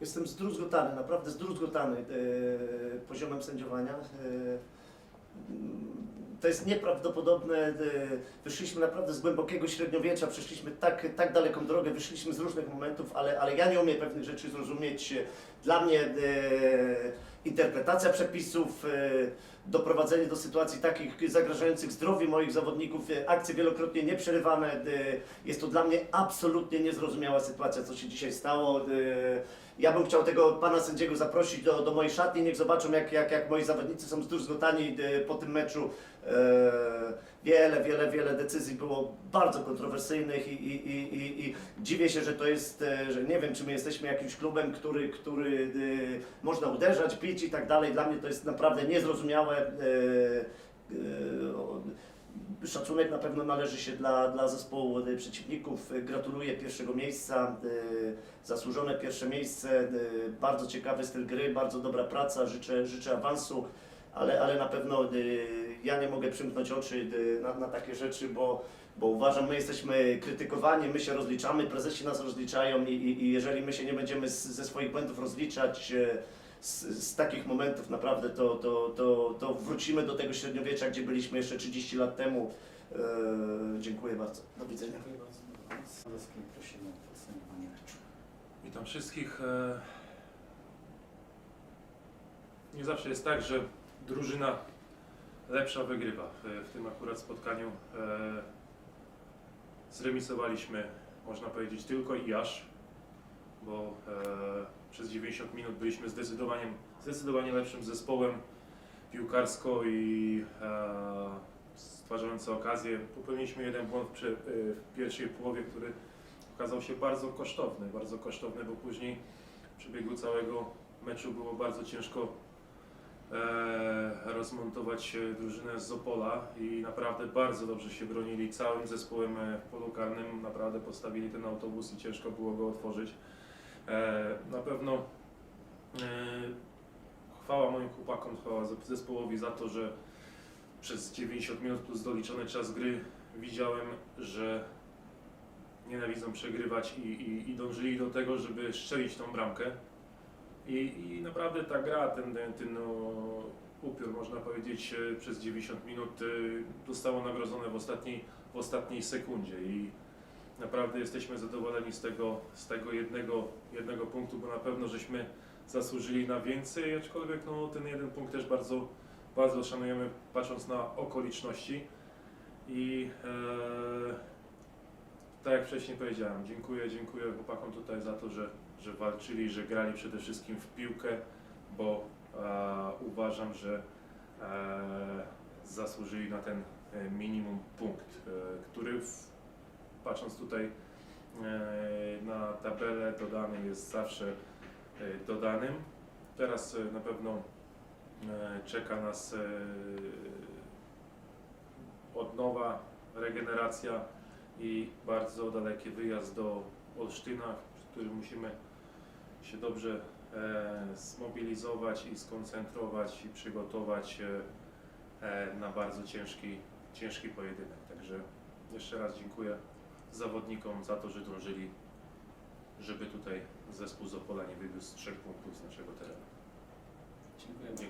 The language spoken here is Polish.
Jestem zdruzgotany, naprawdę zdruzgotany e, poziomem sędziowania. E, to jest nieprawdopodobne. e, Wyszliśmy naprawdę z głębokiego średniowiecza, przeszliśmy tak, tak daleką drogę, wyszliśmy z różnych momentów, ale, ale ja nie umiem pewnych rzeczy zrozumieć. Dla mnie e, interpretacja przepisów, e, doprowadzenie do sytuacji takich zagrażających zdrowiu moich zawodników, e, akcje wielokrotnie nieprzerywane. e, Jest to dla mnie absolutnie niezrozumiała sytuacja, co się dzisiaj stało. E, Ja bym chciał tego pana sędziego zaprosić do, do mojej szatni, niech zobaczą jak, jak, jak moi zawodnicy są zdruzgotani e, po tym meczu. E, Wiele, wiele, wiele decyzji było bardzo kontrowersyjnych i, i, i, i, i dziwię się, że to jest, e, że nie wiem, czy my jesteśmy jakimś klubem, który, który e, można uderzać, pić i tak dalej. Dla mnie to jest naprawdę niezrozumiałe. Szacunek na pewno należy się dla, dla zespołu e, przeciwników. E, Gratuluję pierwszego miejsca, e, zasłużone pierwsze miejsce, bardzo ciekawy styl gry, bardzo dobra praca, życzę, życzę awansu, ale, ale na pewno ja nie mogę przymknąć oczy na, na takie rzeczy, bo, bo uważam, my jesteśmy krytykowani, my się rozliczamy, prezesi nas rozliczają i, i, i jeżeli my się nie będziemy ze swoich błędów rozliczać, z, z takich momentów naprawdę, to, to, to, to wrócimy do tego średniowiecza, gdzie byliśmy jeszcze 30 lat temu. E, dziękuję bardzo. Do widzenia. Dziękuję bardzo. Solecki, prosimy o podsumowanie. Witam wszystkich. E, Nie zawsze jest tak, że drużyna lepsza wygrywa. W, w tym akurat spotkaniu e, zremisowaliśmy, można powiedzieć, tylko i aż, bo e, przez 90 minut byliśmy zdecydowanie, zdecydowanie lepszym zespołem piłkarsko i e, stwarzający okazję. Popełniliśmy jeden błąd w, prze- e, w pierwszej połowie, który okazał się bardzo kosztowny, bardzo kosztowny, bo później w przebiegu całego meczu było bardzo ciężko e, rozmontować drużynę z Opola i naprawdę bardzo dobrze się bronili całym zespołem w polu karnym, naprawdę postawili ten autobus i ciężko było go otworzyć. E, na pewno e, chwała moim chłopakom, chwała ze- zespołowi za to, że przez 90 minut plus doliczony czas gry widziałem, że nienawidzą przegrywać i, i, i dążyli do tego, żeby strzelić tą bramkę. I, I naprawdę ta gra, ten, ten, no, upiór, można powiedzieć, e, przez 90 minut zostało nagrodzone w ostatniej, w ostatniej sekundzie. I naprawdę jesteśmy zadowoleni z tego, z tego jednego, jednego punktu, bo na pewno żeśmy zasłużyli na więcej, aczkolwiek no, ten jeden punkt też bardzo, bardzo szanujemy, patrząc na okoliczności. I e, tak jak wcześniej powiedziałem, dziękuję, dziękuję chłopakom tutaj za to, że, że walczyli, że grali przede wszystkim w piłkę, bo e, uważam, że e, zasłużyli na ten e, minimum punkt, e, który w, patrząc tutaj e, na tabelę dodany jest zawsze e, dodanym. Teraz e, na pewno czeka nas odnowa, regeneracja i bardzo daleki wyjazd do Olsztyna, w którym musimy się dobrze zmobilizować i skoncentrować i przygotować na bardzo ciężki, ciężki pojedynek. Także jeszcze raz dziękuję zawodnikom za to, że dążyli, żeby tutaj zespół z Opola nie wywiózł trzech punktów z naszego terenu. Dziękuję.